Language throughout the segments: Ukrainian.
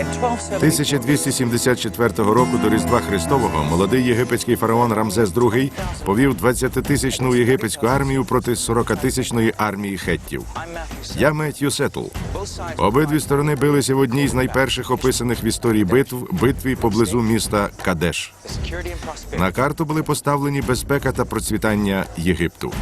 1274 року до Різдва Христового молодий єгипетський фараон Рамзес II повів 20-тисячну єгипетську армію проти 40-тисячної армії хеттів. Я Меттью Сетл. Обидві сторони билися в одній з найперших описаних в історії битв битві поблизу міста Кадеш. На карту були поставлені безпека та процвітання Єгипту.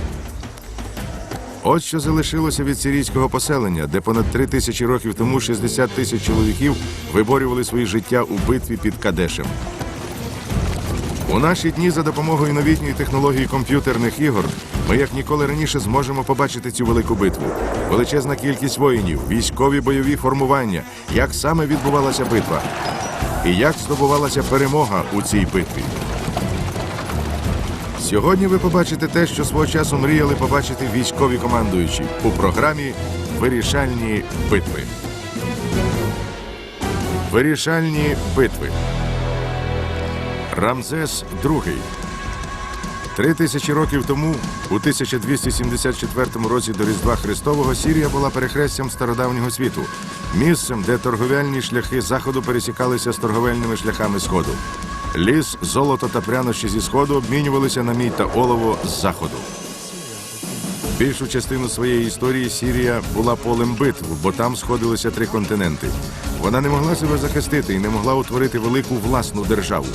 От що залишилося від сирійського поселення, де понад три тисячі років тому 60 тисяч чоловіків виборювали свої життя у битві під Кадешем. У наші дні за допомогою новітньої технології комп'ютерних ігор ми як ніколи раніше зможемо побачити цю велику битву. Величезна кількість воїнів, військові бойові формування, як саме відбувалася битва, і як здобувалася перемога у цій битві. Сьогодні ви побачите те, що свого часу мріяли побачити військові командуючі у програмі Вирішальні битви. Вирішальні битви. Рамзес II. Три тисячі років тому, у 1274 році до Різдва Христового, Сірія була перехрестям стародавнього світу, місцем, де торговельні шляхи заходу пересікалися з торговельними шляхами сходу. Ліс, золото та прянощі зі сходу обмінювалися на мідь та олово з заходу. Більшу частину своєї історії Сірія була полем битв, бо там сходилися три континенти. Вона не могла себе захистити і не могла утворити велику власну державу.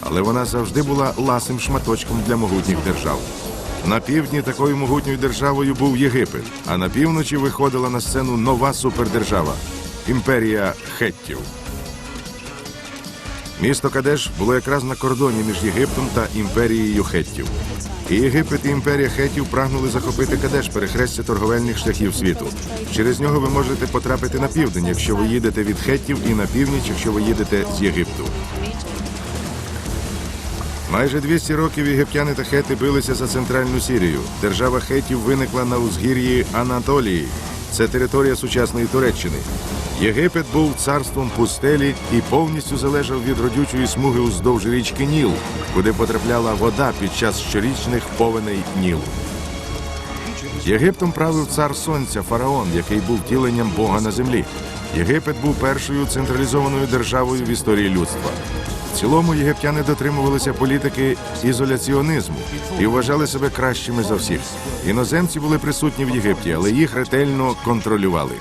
Але вона завжди була ласим шматочком для могутніх держав. На півдні такою могутньою державою був Єгипет, а на півночі виходила на сцену нова супердержава імперія Хеттів. Місто Кадеш було якраз на кордоні між Єгиптом та імперією Хеттів. І Єгипет і імперія Хеттів прагнули захопити Кадеш, перехрестя торговельних шляхів світу. Через нього ви можете потрапити на південь, якщо ви їдете від Хеттів, і на північ, якщо ви їдете з Єгипту. Майже 200 років єгиптяни та хети билися за центральну Сірію. Держава хетів виникла на узгір'ї Анатолії. Це територія сучасної Туреччини. Єгипет був царством пустелі і повністю залежав від родючої смуги уздовж річки Ніл, куди потрапляла вода під час щорічних повеней Нілу. Єгиптом правив цар сонця фараон, який був втіленням Бога на землі. Єгипет був першою централізованою державою в історії людства. В цілому єгиптяни дотримувалися політики ізоляціонізму і вважали себе кращими за всіх. Іноземці були присутні в Єгипті, але їх ретельно контролювали.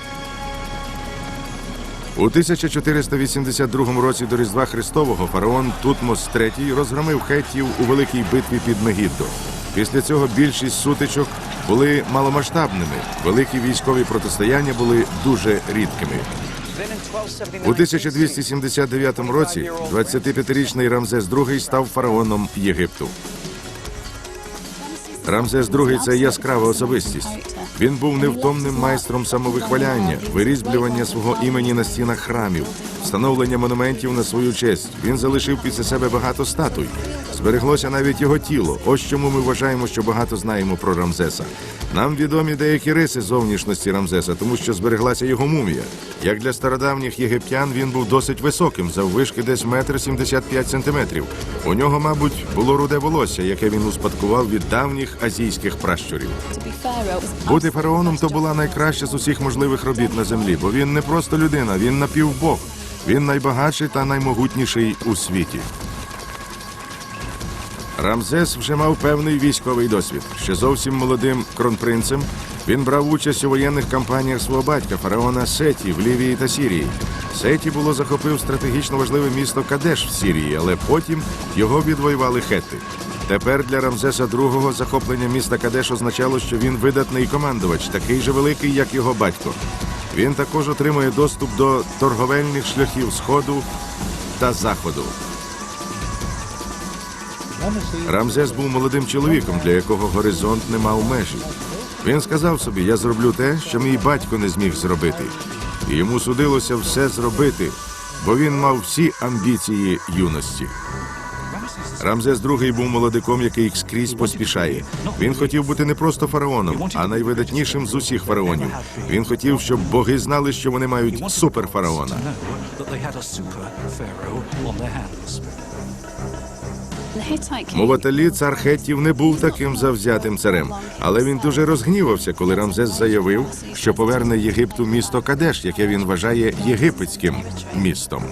У 1482 році до Різдва Христового фараон Тутмос III розгромив хеттів у великій битві під Мегіддо. Після цього більшість сутичок були маломасштабними. Великі військові протистояння були дуже рідкими. У 1279 році 25-річний Рамзес II став фараоном Єгипту. Рамзес II – це яскрава особистість. Він був невтомним майстром самовихваляння, вирізблювання свого імені на стінах храмів, встановлення монументів на свою честь. Він залишив після себе багато статуй. Збереглося навіть його тіло. Ось чому ми вважаємо, що багато знаємо про Рамзеса. Нам відомі деякі риси зовнішності Рамзеса, тому що збереглася його мумія. Як для стародавніх єгиптян, він був досить високим, заввишки десь метр сімдесят п'ять сантиметрів. У нього, мабуть, було руде волосся, яке він успадкував від давніх азійських пращурів. Бути фараоном то була найкраща з усіх можливих робіт на землі, бо він не просто людина, він напівбог. Він найбагатший та наймогутніший у світі. Рамзес вже мав певний військовий досвід. Ще зовсім молодим кронпринцем він брав участь у воєнних кампаніях свого батька, фараона Сеті в Лівії та Сірії. Сеті було захопив стратегічно важливе місто Кадеш в Сірії, але потім його відвоювали хети. Тепер для Рамзеса II захоплення міста Кадеш означало, що він видатний командувач, такий же великий, як його батько. Він також отримує доступ до торговельних шляхів сходу та заходу. Рамзес був молодим чоловіком, для якого горизонт не мав межі. Він сказав собі: я зроблю те, що мій батько не зміг зробити. І йому судилося все зробити, бо він мав всі амбіції юності. Рамзес II був молодиком, який скрізь поспішає. Він хотів бути не просто фараоном, а найвидатнішим з усіх фараонів. Він хотів, щоб боги знали, що вони мають суперфараона. Муваталі, цар Хеттів, не був таким завзятим царем, але він дуже розгнівався, коли Рамзес заявив, що поверне Єгипту місто Кадеш, яке він вважає єгипетським містом.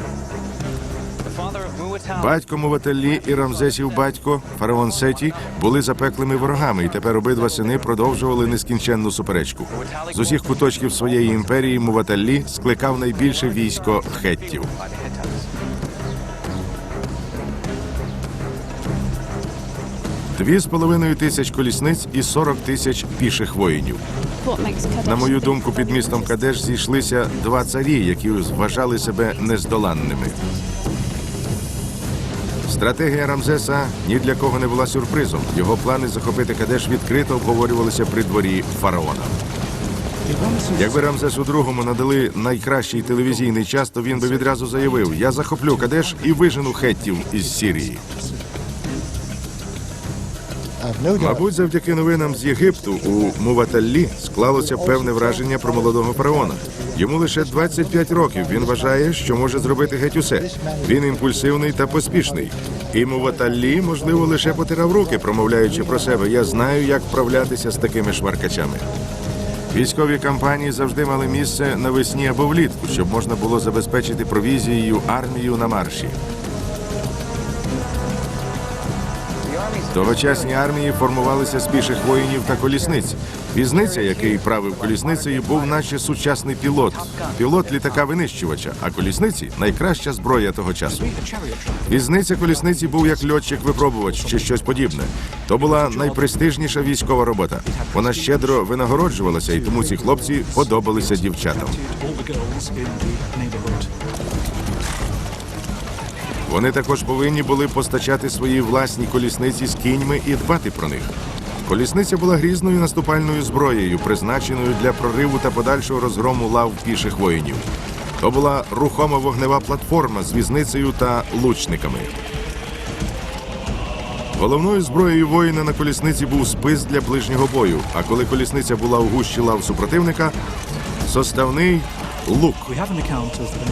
Батько Муваталі і Рамзесів батько фараон Сеті були запеклими ворогами, і тепер обидва сини продовжували нескінченну суперечку. З усіх куточків своєї імперії Муваталлі скликав найбільше військо хеттів. Дві з половиною тисяч колісниць і 40 тисяч піших воїнів. На мою думку, під містом Кадеш зійшлися два царі, які вважали себе нездоланними. Стратегія Рамзеса ні для кого не була сюрпризом. Його плани захопити Кадеш відкрито обговорювалися при дворі фараона. Якби Рамзесу другому надали найкращий телевізійний час, то він би відразу заявив: Я захоплю Кадеш і вижену хеттів із Сірії. Мабуть, завдяки новинам з Єгипту у Муваталлі склалося певне враження про молодого фараона. Йому лише 25 років. Він вважає, що може зробити геть усе. Він імпульсивний та поспішний. І Муваталлі, можливо, лише потирав руки, промовляючи про себе. Я знаю, як вправлятися з такими шваркачами. Військові кампанії завжди мали місце навесні або влітку, щоб можна було забезпечити провізією армію на марші. Тогочасні армії формувалися з піших воїнів та колісниць. Візниця, який правив колісницею, був наче сучасний пілот, пілот літака винищувача, а колісниці найкраща зброя того часу. Візниця колісниці був як льотчик-випробувач чи щось подібне. То була найпрестижніша військова робота. Вона щедро винагороджувалася, і тому ці хлопці подобалися дівчатам. Вони також повинні були постачати свої власні колісниці з кіньми і дбати про них. Колісниця була грізною наступальною зброєю, призначеною для прориву та подальшого розгрому лав піших воїнів. То була рухома вогнева платформа з візницею та лучниками. Головною зброєю воїна на колісниці був спис для ближнього бою. А коли колісниця була у гущі лав супротивника, составний лук.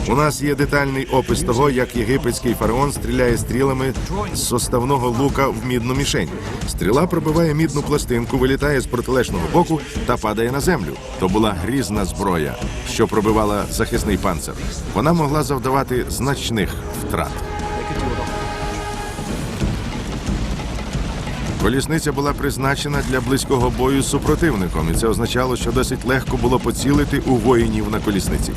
У нас є детальний опис того, як єгипетський фараон стріляє стрілами з составного лука в мідну мішень. Стріла пробиває мідну пластинку, вилітає з протилежного боку та падає на землю. То була грізна зброя, що пробивала захисний панцир. Вона могла завдавати значних втрат. Колісниця була призначена для близького бою з супротивником, і це означало, що досить легко було поцілити у воїнів на колісниці.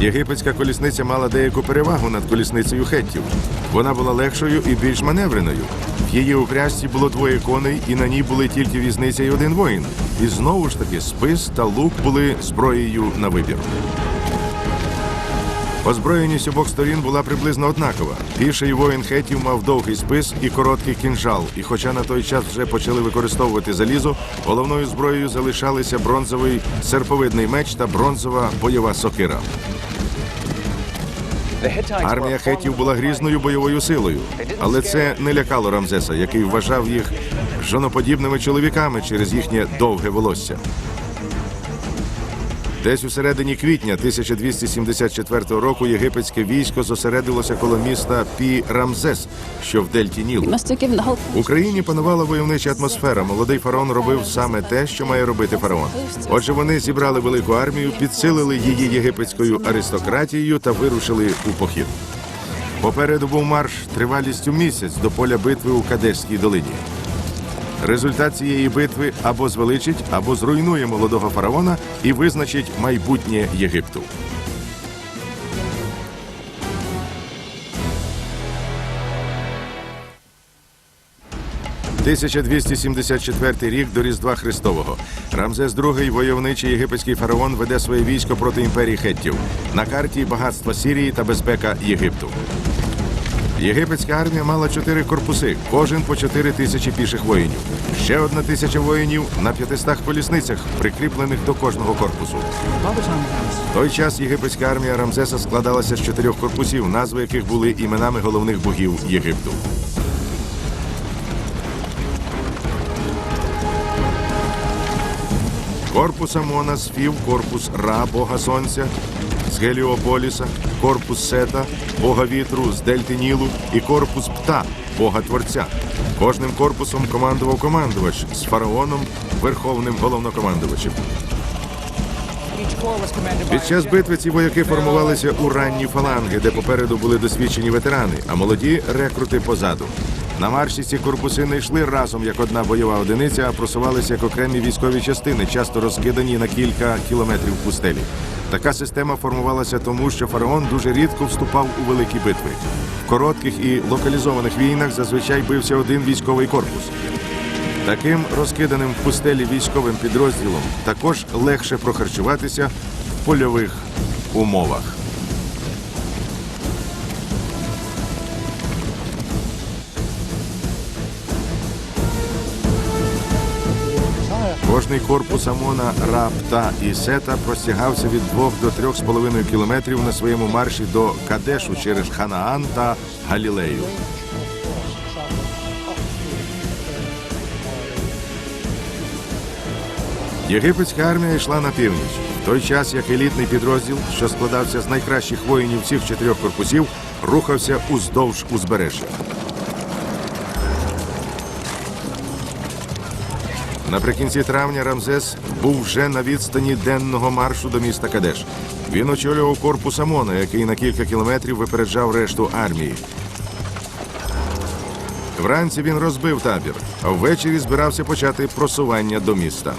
Єгипетська колісниця мала деяку перевагу над колісницею хеттів. Вона була легшою і більш маневреною. В її упряжці було двоє коней, і на ній були тільки візниця і один воїн. І знову ж таки спис та лук були зброєю на вибір. Озброєність обох сторін була приблизно однакова. Піший воїн хетів мав довгий спис і короткий кінжал. І хоча на той час вже почали використовувати залізо, головною зброєю залишалися бронзовий серповидний меч та бронзова бойова сокира. Армія хетів була грізною бойовою силою, але це не лякало Рамзеса, який вважав їх жоноподібними чоловіками через їхнє довге волосся. Десь у середині квітня 1274 року єгипетське військо зосередилося коло міста Пі Рамзес, що в дельті Нілу. В Україні панувала войовнича атмосфера. Молодий фараон робив саме те, що має робити фараон. Отже, вони зібрали велику армію, підсилили її єгипетською аристократією та вирушили у похід. Попереду був марш тривалістю місяць до поля битви у Кадешській долині. Результат цієї битви або звеличить, або зруйнує молодого фараона і визначить майбутнє Єгипту. «1274 рік до Різдва Христового. Рамзес II, войовничий єгипетський фараон, веде своє військо проти імперії хеттів. На карті багатства Сірії та безпека Єгипту. Єгипетська армія мала чотири корпуси, кожен по чотири тисячі піших воїнів. Ще одна тисяча воїнів на 500 колісницях, прикріплених до кожного корпусу. В той час єгипетська армія Рамзеса складалася з чотирьох корпусів, назви яких були іменами головних богів Єгипту. Корпус Амона, Сфів, корпус Ра, Бога Сонця, з Геліополіса, корпус Сета, бога вітру з Дельти Нілу і корпус Пта, бога творця. Кожним корпусом командував командувач з фараоном, верховним головнокомандувачем. Під час битви ці вояки формувалися у ранні фаланги, де попереду були досвідчені ветерани, а молоді рекрути позаду. На марші ці корпуси не йшли разом як одна бойова одиниця, а просувалися як окремі військові частини, часто розкидані на кілька кілометрів пустелі. Така система формувалася тому, що фараон дуже рідко вступав у великі битви. В коротких і локалізованих війнах зазвичай бився один військовий корпус. Таким розкиданим в пустелі військовим підрозділом також легше прохарчуватися в польових умовах. Кожний корпус Амона, Ра, Пта і Сета простягався від 2 до 3,5 кілометрів на своєму марші до Кадешу через Ханаан та Галілею. Єгипетська армія йшла на північ, в той час як елітний підрозділ, що складався з найкращих воїнів всіх чотирьох корпусів, рухався уздовж узбережжя. Наприкінці травня Рамзес був вже на відстані денного маршу до міста Кадеш. Він очолював корпус Амона, який на кілька кілометрів випереджав решту армії. Вранці він розбив табір, а ввечері збирався почати просування до міста.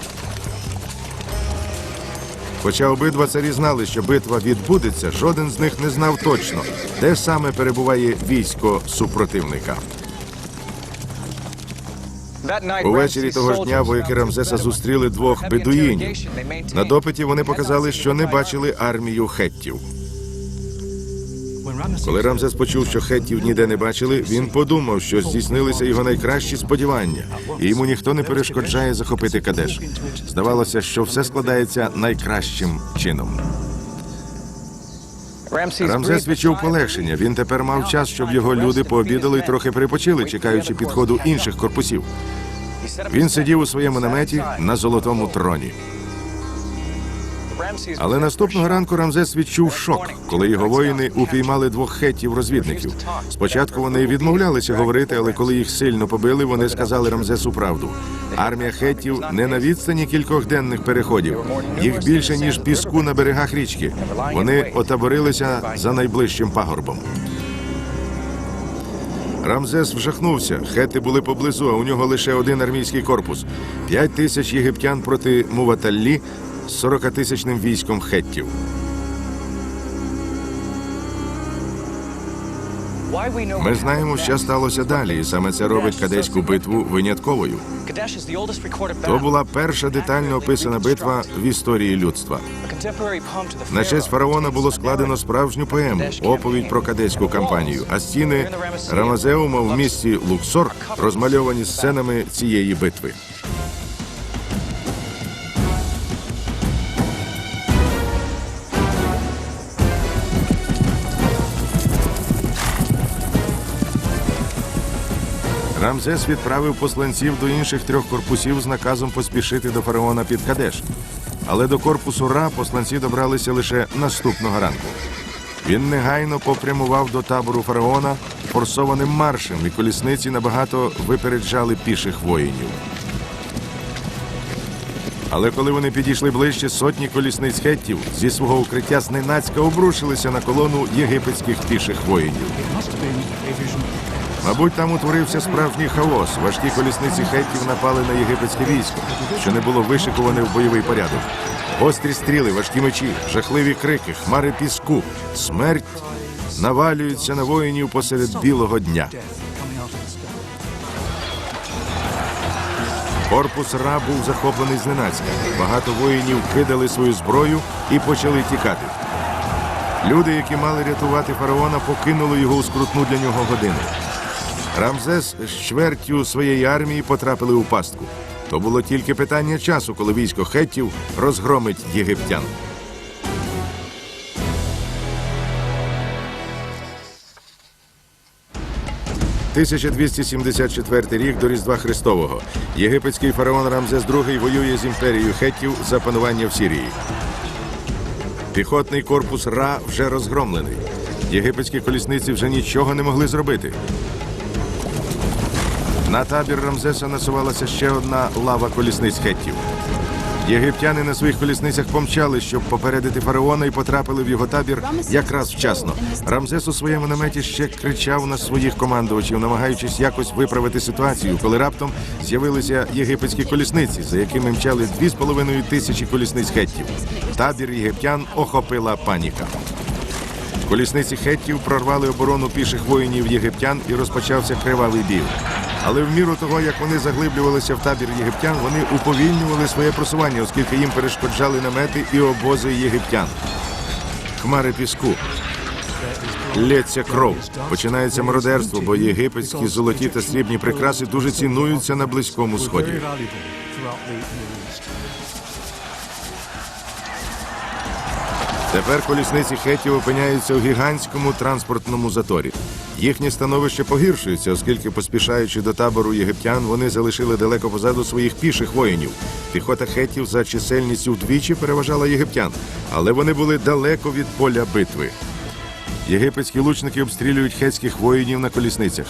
Хоча обидва царі знали, що битва відбудеться, жоден з них не знав точно, де саме перебуває військо супротивника. Увечері того ж дня вояки Рамзеса зустріли двох бедуїнів. На допиті вони показали, що не бачили армію хеттів. Коли Рамзес почув, що хеттів ніде не бачили, він подумав, що здійснилися його найкращі сподівання, і йому ніхто не перешкоджає захопити Кадеш. Здавалося, що все складається найкращим чином. Рамзес відчув полегшення. Він тепер мав час, щоб його люди пообідали і трохи перепочили, чекаючи підходу інших корпусів. Він сидів у своєму наметі на золотому троні. Але наступного ранку Рамзес відчув шок, коли його воїни упіймали двох хеттів розвідників. Спочатку вони відмовлялися говорити, але коли їх сильно побили, вони сказали Рамзесу правду. Армія хеттів не на відстані кількох денних переходів. Їх більше ніж піску на берегах річки. Вони отаборилися за найближчим пагорбом. Рамзес вжахнувся. Хети були поблизу, а у нього лише один армійський корпус. П'ять тисяч єгиптян проти Муваталлі з 40-тисячним військом хеттів. Ми знаємо, що сталося далі, і саме це робить кадеську битву винятковою. То була перша детально описана битва в історії людства. На честь фараона було складено справжню поему, оповідь про кадеську кампанію, а стіни Рамазеума в місті Луксор розмальовані сценами цієї битви. Рамзес відправив посланців до інших трьох корпусів з наказом поспішити до фараона під Кадеш. Але до корпусу Ра посланці добралися лише наступного ранку. Він негайно попрямував до табору фараона форсованим маршем, і колісниці набагато випереджали піших воїнів. Але коли вони підійшли ближче, сотні колісниць хеттів зі свого укриття зненацька обрушилися на колону єгипетських піших воїнів. Мабуть, там утворився справжній хаос. Важкі колісниці хеттів напали на єгипетське військо, що не було вишиковане в бойовий порядок. Гострі стріли, важкі мечі, жахливі крики, хмари піску, смерть навалюються на воїнів посеред білого дня. Корпус Ра був захоплений зненацька. Багато воїнів кидали свою зброю і почали тікати. Люди, які мали рятувати фараона, покинули його у скрутну для нього годину. Рамзес з чвертю своєї армії потрапили у пастку. То було тільки питання часу, коли військо хеттів розгромить єгиптян. «1274 рік до Різдва Христового. Єгипетський фараон Рамзес II воює з імперією хеттів за панування в Сірії. Піхотний корпус Ра вже розгромлений. Єгипетські колісниці вже нічого не могли зробити. На табір Рамзеса насувалася ще одна лава колісниць хеттів. Єгиптяни на своїх колісницях помчали, щоб попередити фараона і потрапили в його табір якраз вчасно. Рамзес у своєму наметі ще кричав на своїх командувачів, намагаючись якось виправити ситуацію, коли раптом з'явилися єгипетські колісниці, за якими мчали дві з половиною тисячі колісниць хеттів. Табір єгиптян охопила паніка. Колісниці хеттів прорвали оборону піших воїнів єгиптян і розпочався кривавий бій. Але в міру того, як вони заглиблювалися в табір єгиптян, вони уповільнювали своє просування, оскільки їм перешкоджали намети і обози єгиптян. Хмари піску. Лється кров. Починається мародерство, бо єгипетські золоті та срібні прикраси дуже цінуються на Близькому Сході. Тепер колісниці хетів опиняються у гігантському транспортному заторі. Їхнє становище погіршується, оскільки, поспішаючи до табору єгиптян, вони залишили далеко позаду своїх піших воїнів. Піхота хетів за чисельністю вдвічі переважала єгиптян, але вони були далеко від поля битви. Єгипетські лучники обстрілюють хетських воїнів на колісницях.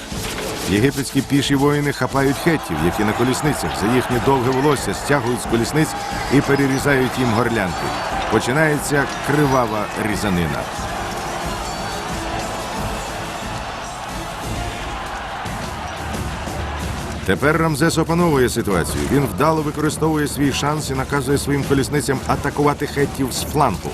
Єгипетські піші воїни хапають хеттів, які на колісницях за їхнє довге волосся стягують з колісниць і перерізають їм горлянки. Починається кривава різанина. Тепер Рамзес опановує ситуацію. Він вдало використовує свій шанс і наказує своїм колісницям атакувати хеттів з флангу.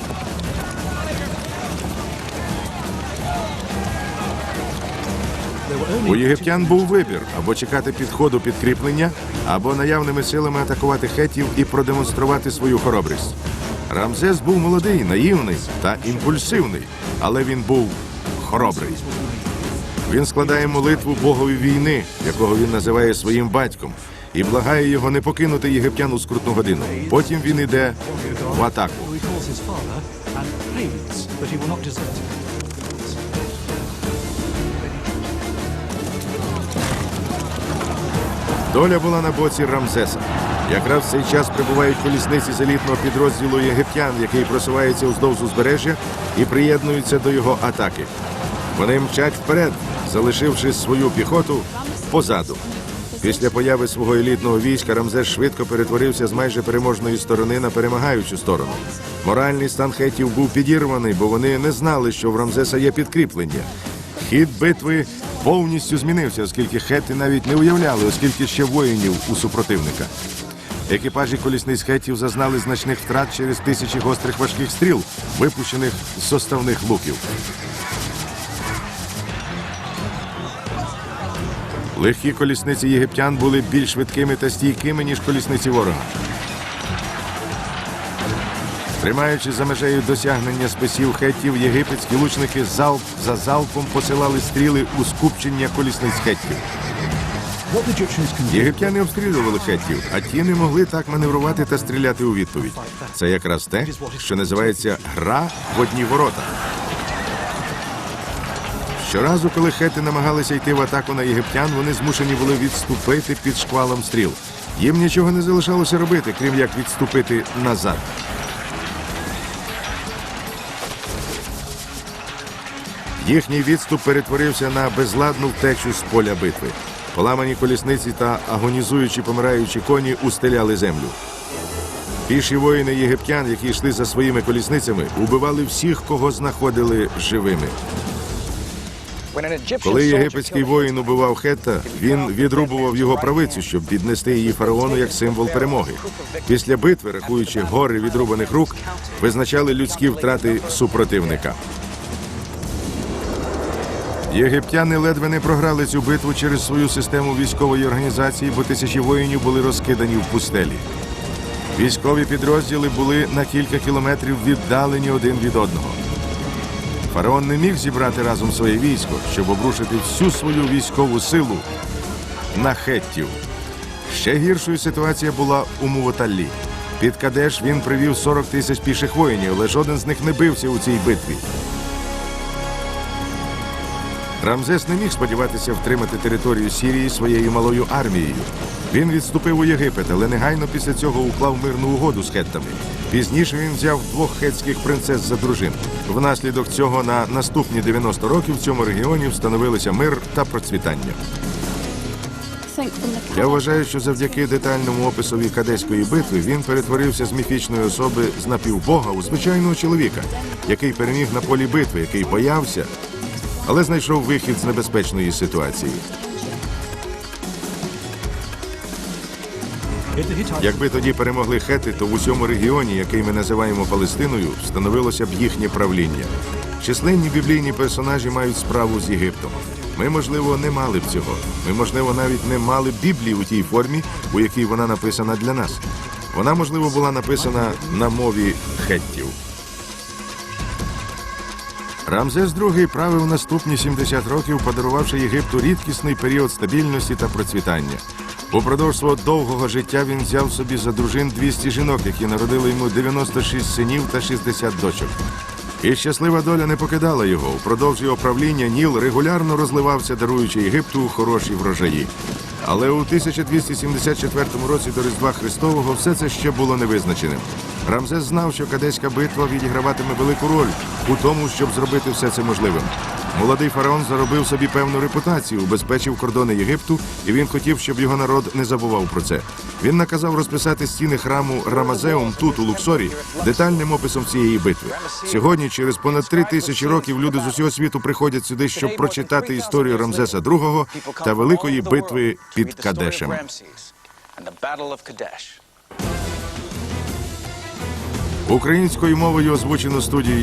У єгиптян був вибір або чекати підходу підкріплення, або наявними силами атакувати хетів і продемонструвати свою хоробрість. Рамзес був молодий, наївний та імпульсивний, але він був хоробрий. Він складає молитву Богові війни, якого він називає своїм батьком, і благає його не покинути єгиптян у скрутну годину. Потім він іде в атаку. Доля була на боці Рамзеса. Якраз в цей час прибувають колісниці з елітного підрозділу єгиптян, який просувається уздовж узбережжя і приєднуються до його атаки. Вони мчать вперед, залишивши свою піхоту позаду. Після появи свого елітного війська Рамзес швидко перетворився з майже переможної сторони на перемагаючу сторону. Моральний стан хетів був підірваний, бо вони не знали, що в Рамзеса є підкріплення. Хід битви повністю змінився, оскільки хети навіть не уявляли, оскільки ще воїнів у супротивника. Екіпажі колісниць хетів зазнали значних втрат через тисячі гострих важких стріл, випущених з составних луків. Легкі колісниці єгиптян були більш швидкими та стійкими, ніж колісниці ворога. Тримаючись за межею досягнення списів хеттів, єгипетські лучники залп за залпом посилали стріли у скупчення колісниць хеттів. Єгиптяни обстрілювали хеттів, а ті не могли так маневрувати та стріляти у відповідь. Це якраз те, що називається гра в одні ворота. Щоразу, коли хети намагалися йти в атаку на єгиптян, вони змушені були відступити під шквалом стріл. Їм нічого не залишалося робити, крім як відступити назад. Їхній відступ перетворився на безладну втечу з поля битви. Поламані колісниці та агонізуючі помираючі коні устеляли землю. Піші воїни єгиптян, які йшли за своїми колісницями, убивали всіх, кого знаходили живими. Коли єгипетський воїн убивав хетта, він відрубував його правицю, щоб піднести її фараону як символ перемоги. Після битви, рахуючи гори відрубаних рук, визначали людські втрати супротивника. Єгиптяни ледве не програли цю битву через свою систему військової організації, бо тисячі воїнів були розкидані в пустелі. Військові підрозділи були на кілька кілометрів віддалені один від одного. Фараон не міг зібрати разом своє військо, щоб обрушити всю свою військову силу на хеттів. Ще гіршою ситуація була у Муваталлі. Під Кадеш він привів 40 тисяч піших воїнів, але жоден з них не бився у цій битві. Рамзес не міг сподіватися втримати територію Сірії своєю малою армією. Він відступив у Єгипет, але негайно після цього уклав мирну угоду з хеттами. Пізніше він взяв двох хетських принцес за дружин. Внаслідок цього на наступні 90 років в цьому регіоні встановилися мир та процвітання. Я вважаю, що завдяки детальному описові кадеської битви він перетворився з міфічної особи з напівбога у звичайного чоловіка, який переміг на полі битви, який боявся, але знайшов вихід з небезпечної ситуації. Якби тоді перемогли хети, то в усьому регіоні, який ми називаємо Палестиною, встановилося б їхнє правління. Численні біблійні персонажі мають справу з Єгиптом. Ми, можливо, не мали б цього. Ми, можливо, навіть не мали Біблії у тій формі, у якій вона написана для нас. Вона, можливо, була написана на мові хеттів. Рамзес II правив наступні 70 років, подарувавши Єгипту рідкісний період стабільності та процвітання. Упродовж свого довгого життя він взяв собі за дружин 200 жінок, які народили йому 96 синів та 60 дочок. І щаслива доля не покидала його. Упродовж його правління Ніл регулярно розливався, даруючи Єгипту хороші врожаї. Але у 1274 році до Різдва Христового все це ще було невизначеним. Рамзес знав, що Кадеська битва відіграватиме велику роль у тому, щоб зробити все це можливим. Молодий фараон заробив собі певну репутацію, убезпечив кордони Єгипту, і він хотів, щоб його народ не забував про це. Він наказав розписати стіни храму Рамазеум тут, у Луксорі, детальним описом цієї битви. Сьогодні, через понад три тисячі років, люди з усього світу приходять сюди, щоб прочитати історію Рамзеса II та великої битви під Кадешем. Українською мовою озвучено студією